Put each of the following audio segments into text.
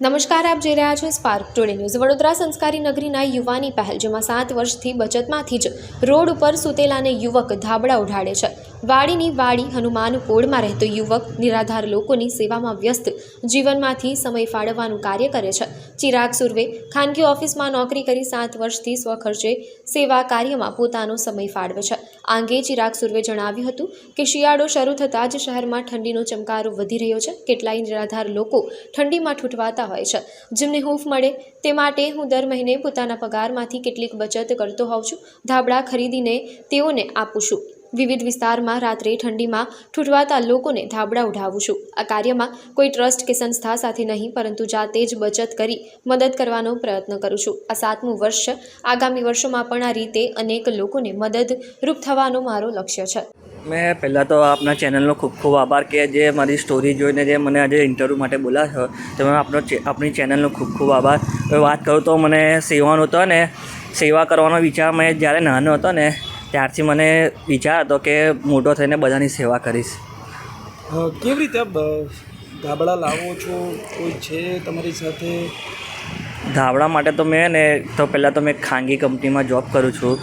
નમસ્કાર, આપ જોઈ રહ્યા છો સ્પાર્ક ટુડે ન્યૂઝ વડોદરા સંસ્કારી નગરીના યુવાની પહેલ, જેમાં સાત વર્ષથી બચતમાંથી જ રોડ ઉપર સૂતેલાને યુવક ધાબળા ઉઢાડે છે. વાડીની વાડી હનુમાન કોળમાં રહેતો યુવક નિરાધાર લોકોની સેવામાં વ્યસ્ત જીવનમાંથી સમય ફાળવવાનું કાર્ય કરે છે. ચિરાગ સુર્વે ખાનગી ઓફિસમાં નોકરી કરી સાત વર્ષથી સ્વખર્ચે સેવા કાર્યમાં પોતાનો સમય ફાળવે છે. આ અંગે ચિરાગ સુર્વે જણાવ્યું હતું કે શિયાળો શરૂ થતાં જ શહેરમાં ઠંડીનો ચમકારો વધી રહ્યો છે. કેટલાય નિરાધાર લોકો ઠંડીમાં ઠૂંઠવાતા હોય છે. જેમને હૂંફ મળે તે માટે હું દર મહિને પોતાના પગારમાંથી કેટલીક બચત કરતો હોઉં છું. ધાબળા ખરીદીને તેઓને આપું છું. વિવિધ વિસ્તારમાં રાત્રે ઠંડીમાં ઠૂંઠવાતા લોકોને ધાબળા ઉઠાવું છું. આ કાર્યમાં કોઈ ટ્રસ્ટ કે સંસ્થા સાથે નહીં, પરંતુ જાતે જ બચત કરી મદદ કરવાનો પ્રયત્ન કરું છું. આ સાતમું વર્ષ આગામી વર્ષોમાં પણ આ રીતે અનેક લોકોને મદદરૂપ થવાનો મારો લક્ષ્ય છે. મેં પહેલાં તો આપના ચેનલનો ખૂબ ખૂબ આભાર કે જે મારી સ્ટોરી જોઈને જે મને આજે ઇન્ટરવ્યૂ માટે બોલાવ્યો તેમાં આપનો આપણી ચેનલનો ખૂબ ખૂબ આભાર. વાત કરું તો મને સેવાનો હતો ને સેવા કરવાનો વિચાર મેં જ્યારે નાનો હતો ને ત્યારથી મને વિચાર હતો કે મોટો થઈને બધાની સેવા કરીશ. કેવી રીતે ધાબળા લાવો છો? કોઈ છે તમારી સાથે? ધાબળા માટે તો મેં ને તો પહેલાં તો મેં ખાનગી કંપનીમાં જોબ કરું છું.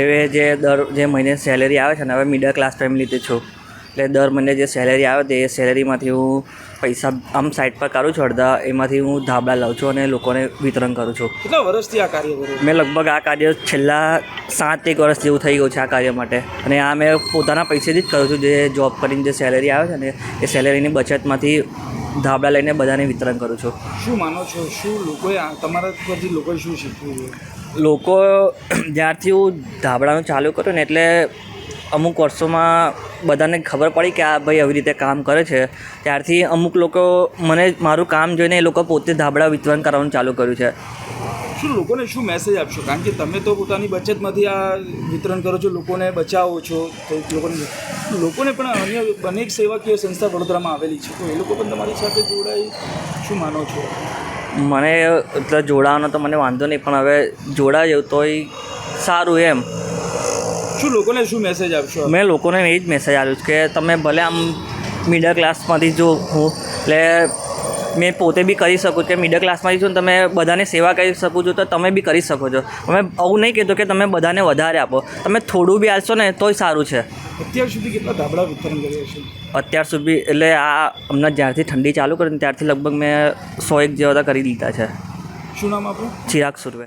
એવે જે દર જે મહિને સેલેરી આવે છે ને હવે મિડલ ક્લાસ ફેમિલીથી છું. એટલે દર મહિને જે સેલેરી આવે તે સેલેરીમાંથી હું પૈસા આમ સાઈડ પર કાઢું છું અડધા એમાંથી હું ધાબળા લઉં છું અને લોકોને વિતરણ કરું છું. કેટલા વર્ષથી આ કાર્ય કરું મેં લગભગ આ કાર્ય છેલ્લા સાત એક વર્ષ જેવું થઈ ગયું છે આ કાર્ય માટે. અને આ મેં પોતાના પૈસેથી જ કરું છું જે જોબ કરીને જે સેલેરી આવે છે ને એ સેલેરીની બચતમાંથી ધાબળા લઈને બધાને વિતરણ કરું છું. શું માનો છો? શું લોકોએ તમારા પરથી લોકોએ શું શીખવું જોઈએ લોકો જ્યારથી હું ધાબળાનું ચાલુ કર્યું ને એટલે અમુક વર્ષોમાં બધાને ખબર પડી કે આ ભાઈ આવી રીતે કામ કરે છે. ત્યારથી અમુક લોકો મને મારું કામ જોઈને એ લોકો પોતે ધાબળા વિતરણ કરવાનું ચાલુ કર્યું છે. શું લોકોને શું મેસેજ આપશો? કારણ કે તમે તો પોતાની બચતમાંથી આ વિતરણ કરો છો લોકોને બચાવો છો તો લોકોને લોકોને પણ અન્ય અનેક સેવાકીય સંસ્થા વડોદરામાં આવેલી છે. તો એ લોકો પણ તમારી સાથે જોડાઈ શું માનો છો? મને એટલે જોડાવાનો તો મને વાંધો નહીં પણ હવે જોડા જેવું તોય સારું એમ. શું લોકોને શું મેસેજ આપશો? મેં લોકોને એ જ મેસેજ આપ્યો કે તમે ભલે આમ મિડલ ક્લાસમાંથી જો હું એટલે મેં પોતે બી કરી શકું કે મિડલ ક્લાસમાંથી છું તમે બધાને સેવા કરી શકો છો તો તમે બી કરી શકો છો. અમે આવું નહીં કહેતો કે તમે બધાને વધારે આપો. તમે થોડું બી આપશો ને તોય સારું છે. અત્યાર સુધી કેટલા ધાબળા વિતરણ કર્યા છે? અત્યાર સુધી એટલે આ હમણાં જ્યારથી ઠંડી ચાલુ કરી ને ત્યારથી લગભગ મેં સો એક જેવા કરી દીધા છે. શું નામ આપણું ચિરાગ સુરવે.